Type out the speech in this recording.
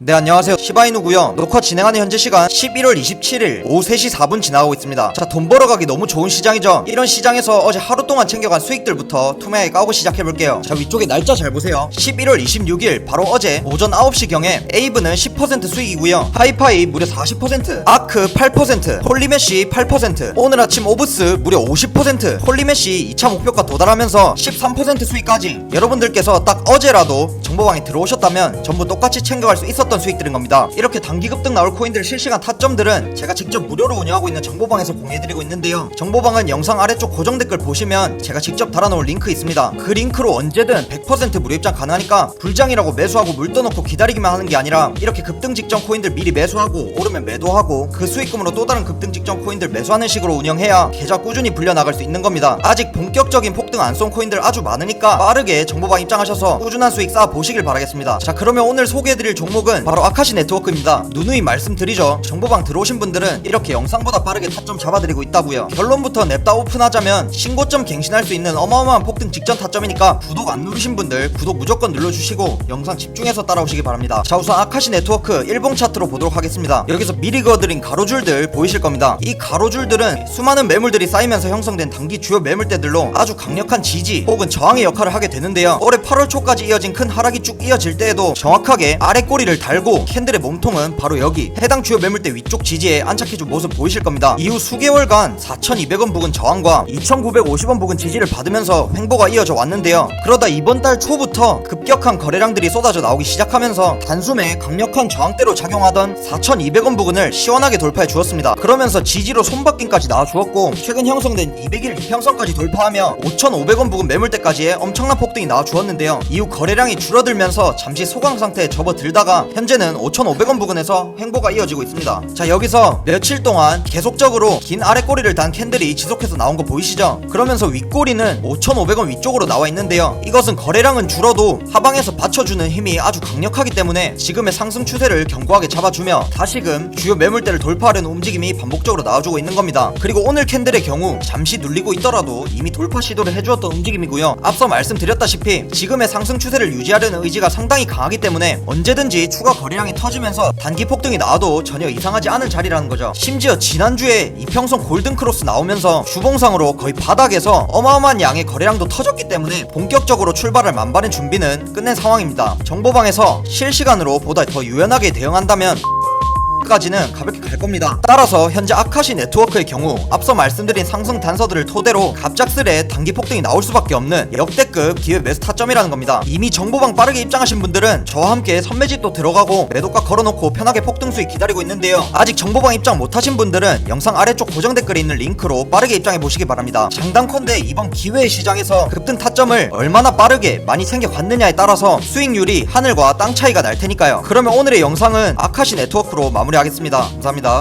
네 안녕하세요. 시바이누고요. 녹화 진행하는 현재 시간 11월 27일 오후 3시 4분 지나가고 있습니다. 자 돈 벌어가기 너무 좋은 시장이죠? 이런 시장에서 어제 하루 동안 챙겨간 수익들부터 투명하게 까고 시작해볼게요. 자 위쪽에 날짜 잘 보세요. 11월 26일 바로 어제 오전 9시경에 에이브는 10% 수익이고요. 하이파이 무려 40% 아크 8% 홀리메시 8% 오늘 아침 오브스 무려 50% 홀리메시 2차 목표가 도달하면서 13% 수익까지. 여러분들께서 딱 어제라도 정보방에 들어오셨다면 전부 똑같이 챙겨갈 수 있었던 수익들인 겁니다. 이렇게 단기 급등 나올 코인들 실시간 타점들은 제가 직접 무료로 운영하고 있는 정보방에서 공유해드리고 있는데요. 정보방은 영상 아래쪽 고정 댓글 보시면 제가 직접 달아놓을 링크 있습니다. 그 링크로 언제든 100% 무료 입장 가능하니까 불장이라고 매수하고 물 떠놓고 기다리기만 하는 게 아니라 이렇게 급등 직전 코인들 미리 매수하고 오르면 매도하고 그 수익금으로 또 다른 급등 직전 코인들 매수하는 식으로 운영해야 계좌 꾸준히 불려나갈 수 있는 겁니다. 아직 본격적인 폭등 안 쏜 코인들 아주 많으니까 빠르게 정보방 입장하셔서 꾸준한 수익 쌓아 보시길 바라겠습니다. 자 그러면 오늘 소개해드릴 종목은 바로 아카시 네트워크입니다. 누누이 말씀드리죠. 정보방 들어오신 분들은 이렇게 영상보다 빠르게 타점 잡아드리고 있다고요. 결론부터 냅다 오픈하자면 신고점 갱신할 수 있는 어마어마한 폭등 직전 타점이니까 구독 안 누르신 분들 구독 무조건 눌러주시고 영상 집중해서 따라오시기 바랍니다. 자 우선 아카시 네트워크 일봉 차트로 보도록 하겠습니다. 여기서 미리 그어드린 가로줄들 보이실 겁니다. 이 가로줄들은 수많은 매물들이 쌓이면서 형성된 단기 주요 매물대들로 아주 강력 한 지지 혹은 저항의 역할을 하게 되는데요. 올해 8월 초까지 이어진 큰 하락이 쭉 이어질 때에도 정확하게 아래 꼬리를 달고 캔들의 몸통은 바로 여기 해당 주요 매물대 위쪽 지지에 안착해준 모습 보이실 겁니다. 이후 수개월간 4,200원 부근 저항과 2,950원 부근 지지를 받으면서 횡보가 이어져 왔는데요. 그러다 이번 달 초부터 급격한 거래량들이 쏟아져 나오기 시작하면서 단숨에 강력한 저항대로 작용하던 4,200원 부근을 시원하게 돌파해 주었습니다. 그러면서 지지로 손바뀜까지 나와 주었고 최근 형성된 200일 이평선까지 돌파하며 5,500원 부근 매물대까지의 엄청난 폭등이 나와 주었는데요. 이후 거래량이 줄어들면서 잠시 소강 상태에 접어들다가 현재는 5,500원 부근에서 횡보가 이어지고 있습니다. 자 여기서 며칠 동안 계속적으로 긴 아래 꼬리를 단 캔들이 지속해서 나온 거 보이시죠? 그러면서 윗꼬리는 5,500원 위쪽으로 나와 있는데요. 이것은 거래량은 줄어도 하방에서 받쳐주는 힘이 아주 강력하기 때문에 지금의 상승 추세를 견고하게 잡아주며 다시금 주요 매물대를 돌파하려는 움직임이 반복적으로 나와주고 있는 겁니다. 그리고 오늘 캔들의 경우 잠시 눌리고 있더라도 이미 돌파 시도를 해주 었던 움직임이고요. 앞서 말씀드렸다시피 지금의 상승 추세를 유지하려는 의지가 상당히 강하기 때문에 언제든지 추가 거래량이 터지면서 단기 폭등이 나와도 전혀 이상하지 않은 자리라는 거죠. 심지어 지난주에 이평선 골든 크로스 나오면서 주봉상으로 거의 바닥에서 어마어마한 양의 거래량도 터졌기 때문에 본격적으로 출발할 만반의 준비는 끝낸 상황입니다. 정보방에서 실시간으로 보다 더 유연하게 대응한다면 까지는 가볍게 갈 겁니다. 따라서 현재 아카시 네트워크의 경우 앞서 말씀드린 상승 단서들을 토대로 갑작스레 단기 폭등이 나올 수밖에 없는 역대 급 기회 매수 타점이라는 겁니다. 이미 정보방 빠르게 입장하신 분들은 저와 함께 선매집도 들어가고 매도가 걸어놓고 편하게 폭등 수익 기다리고 있는데요. 아직 정보방 입장 못하신 분들은 영상 아래쪽 고정 댓글에 있는 링크로 빠르게 입장해 보시기 바랍니다. 장단컨대 이번 기회의 시장에서 급등 타점을 얼마나 빠르게 많이 챙겨갔느냐에 따라서 수익률이 하늘과 땅 차이가 날 테니까요. 그러면 오늘의 영상은 아카시 네트워크로 마무리하겠습니다. 감사합니다.